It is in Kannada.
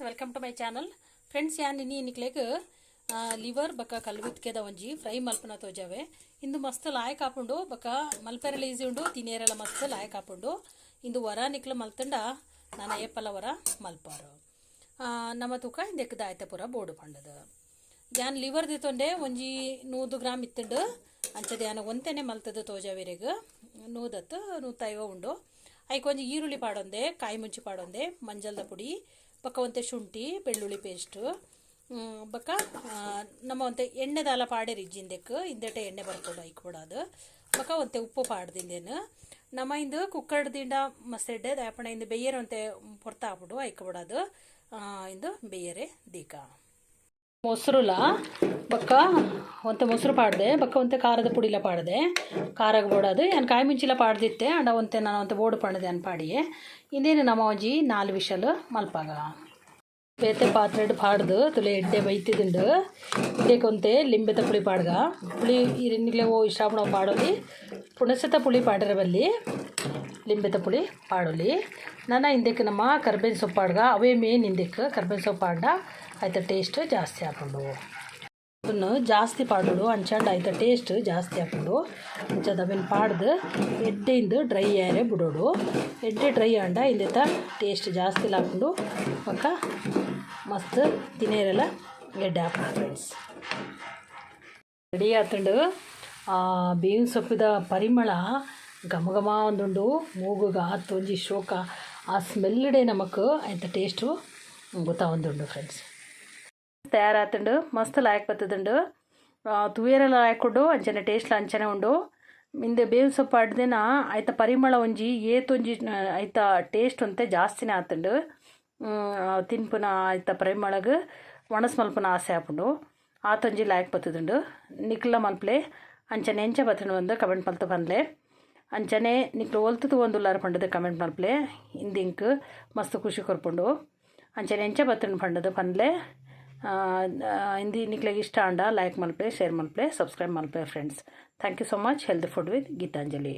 Welcome to my channel friends ಯಾನ್ ಇನ್ನಿ ನಿಕ್ಲೆಗ್ ಲಿವರ್ ಬಕ್ಕ ಕಲ್ವಿತ್ಕೆದ ಒಂಜಿ ಫ್ರೈ ಮಲ್ಪನ ತೋಜಾವೆ. ಇಂದು ಮಸ್ತ್ ಲಾಯಕ್ ಹಾಕೊಂಡು ಬಕ್ಕ ಮಲ್ಪೆರಲ ಈಸಿ ಉಂಡು ತಿನೇರೆಲ್ಲ ಮಸ್ತ್ ಲಾಯಕ್ ಹಾಕೊಂಡು ಇಂದು ವರ ನಿಕ್ಲ ಮಲ್ತಂಡ, ನಾನು ಏಪಲ್ಲ ವರ ಮಲ್ಪಾರು. ನಮ್ಮ ತೂಕ ಇಂದೆಕ್ಕದ ಆಯ್ತ ಪೂರ ಬೋಡು ಪಂಡದ. ಯಾನ್ ಲಿವರ್ ದಿತ್ತೊಂಡೆ ಒಂಜಿ ನೂದು ಗ್ರಾಮ್ ಇತ್ತಂಡು. ಅಂಚದ ಯಾನ ಒಂತೆನೆ ಮಲ್ತದ ತೋಜಾವೆರೆಗ್ ನೂದತ್ತು ನೂತೈವ ಉಂಡು. ಐಕ್ ಒಂಜಿ ಈರುಳ್ಳಿ ಪಾಡೊಂದೆ, ಕಾಯಿ ಮುಂಚಿ ಪಾಡೊಂದೆ, ಮಂಜಲ್ದ ಪುಡಿ ಬಕ್ಕ ಒಂತೆ ಶುಂಠಿ ಬೆಳ್ಳುಳ್ಳಿ ಪೇಸ್ಟ್ ಬಕ್ಕ ನಮ್ಮ ಒಂತೆ ಎಣ್ಣೆ ದಾಲ ಪಾಡೆ ರಿಜ್ಜಿಂದೆಕ್ ಇಂದೆಟ ಎಣ್ಣೆ ಬರ್ಕೊಂಡು ಐಕ್ ಬಿಡೋದು ಬಕ್ಕ ಒಂತೆ ಉಪ್ಪು ಪಾಡ್ದಿಂದೇನು ನಮ್ಮ ಇಂದು ಕುಕ್ಕರ್ ದಿಂಡ ಮಸ್ತೆಡ್ಡೆ ದಾಪಣ ಇಂದು ಬೆಯ್ಯರ್ ಒಂತೆ ಪೊರ್ತಾ ಹಾಕ್ಬಿಡು ಐಕ್ ಬಿಡೋದು ಆ, ಇಂದು ಬೇಯರೆ ದೀಕ. ಮೊಸರುಲ, ಬಕ್ಕ, ಒಂತೆ ಮೊಸರು ಪಾಡ್ದೆ, ಬಕ್ಕ ಒಂತೆ ಖಾರದ ಪುಡಿಲ ಪಾಡ್ದೆ. ಖಾರಾಗ ಬೋಡದು ಏನು ಕಾಯಿ ಮಿಂಚಿಲ ಪಾಡ್ದಿತ್ತೆ, ಅಂಡ ಒಂತೆ ನಾನು ಒಂತೆ ಬೋಡು ಪಾಡ್ದೆ ಅನ್ ಪಾಡಿ. ಇಂದೇನು ನಮ್ಮ ಅಜ್ಜಿ ನಾಲ್ ವಿಷಲು ಮಲ್ಪಾಗ. ಬೇತೆ ಪಾತ್ರೆಡ್ ಪಾಡ್ದು, ತುಲೆ ಎಡ್ಡೆ ಬೈತಿದ್ದುಂಡು ಇದೇಕೊಂತೆ ಲಿಂಬೆತ ಪುಳಿ ಪಾಡ್ಗ. ಪುಳಿ ಇರನ್ನಿಲೆ ಓ ಇಷ್ಟ ಪಾಡೋಲಿ ಪುಣಸತ ಪುಳಿ ಪಾಡ್ರೆ ಬಲ್ಲಿ. ಲಿಂಬೆತ ಪುಳಿ ಪಾಡೋಲಿ ನನ್ನ ಹಿಂದಕ್ಕೆ ನಮ್ಮ ಕರ್ಬೇವಿನ ಸೊಪ್ಪು ಆಡ್ಗ ಅವೇ ಮೇನ್ ಹಿಂದಕ್ಕೆ ಕರ್ಬೇವಿನ ಸೊಪ್ಪು ಆಡ್ಡ ಆಯ್ತ ಟೇಸ್ಟ್ ಜಾಸ್ತಿ ಹಾಕೊಂಡು ಅದನ್ನು ಜಾಸ್ತಿ ಪಾಡೋಡು ಅಂಚಂಡು ಆಯ್ತ ಟೇಸ್ಟ್ ಜಾಸ್ತಿ ಹಾಕೊಂಡು ಅಂಚದ ಅವೇನು ಪಾಡ್ದು, ಎಡ್ಡೆಯಿಂದ ಡ್ರೈ ಆರೆ ಬಿಡೋಡು. ಎಡ್ಡೆ ಡ್ರೈ ಆಂಡ ಇಂದೆತ ಟೇಸ್ಟ್ ಜಾಸ್ತಿ ಹಾಕೊಂಡು ಪಕ್ಕ ಮಸ್ತ್ ತಿನ್ನೇರೆಲ್ಲ, ಎಡ್ಡೆ ಹಾಕೋದು ಫ್ರೆಂಡ್ಸ್ ರೆಡಿ ಆತಂಡು ಬೇವಿನ ಸೊಪ್ಪಿದ ಪರಿಮಳ ಘಮ ಘಮ ಒಂದುಂಡು ಮೂಗುಗ, ತೊಂಜಿ, ಶೋಕ, ಆ ಸ್ಮೆಲ್ಡೆ ನಮಕ್ ಆಯ್ತ ಟೇಸ್ಟು ಗೊತ್ತಾ ಒಂದುಂಡು ಫ್ರೆಂಡ್ಸ್ ತಯಾರಾತುಂಡು, ಮಸ್ತ್ ಲಾಯಕ್ ಬರ್ತದುಂಡು. ತುವೇರೆಲ್ಲ ಹಾಕೊಂಡು ಅಂಚನೆ ಟೇಸ್ಟ್ಲ ಅಂಚನೆ ಉಂಡು. ಹಿಂದೆ ಬೇವು ಸೊಪ್ಪು ಅಡ್ದೇನ ಆಯ್ತ ಪರಿಮಳ ಒಂಜಿ ಏತೊಂಜಿ ಆಯ್ತ ಟೇಸ್ಟ್ ಒಂತೆ ಜಾಸ್ತಿನೇ ಆತುಂಡು. ತಿನ್ಪುನ ಆಯ್ತ ಪರಿಮಳಗ ಒಣಸ್ ಮಲ್ಪುನ ಆಸೆ ಆಪುಂಡು. ಆತೊಂಜಿ ಲಾಯಕ್ ಬರ್ತದುಂಡು. ನಿಕ್ಲ ಮಲ್ಪಲೆ ಅಂಚನೆ ಎಂಚ ಬತ್ತಿನ ಒಂದು ಕಮೆಂಟ್ ಮಲ್ತು ಬಂದ್ಲೆ. ಅಂಚನೆ ನಿಕ್ಲು ಒಲ್ತದ ಒಂದು ಉಲ್ಲಾರ ಪಂಡದ ಕಮೆಂಟ್ ಮಲ್ಪಲೆ ಇಂದಿಂಕ್ ಮಸ್ತ್ ಖುಷಿ ಕೊರ್ಪುಂಡು. ಅಂಚನೆ ಎಂಚ ಬತ್ತನು ಪಂಡದ ಪಂದ್ಲೆ ಹಿಂದಿ ನಿಕ್ಲೆಗೆ ಇಷ್ಟ ಅಂಡ ಲೈಕ್ ಮಲ್ಪಲೆ ಶೇರ್ ಮಲ್ಪ್ಲೆ subscribe Malpe friends thank you so much health food with Geetanjali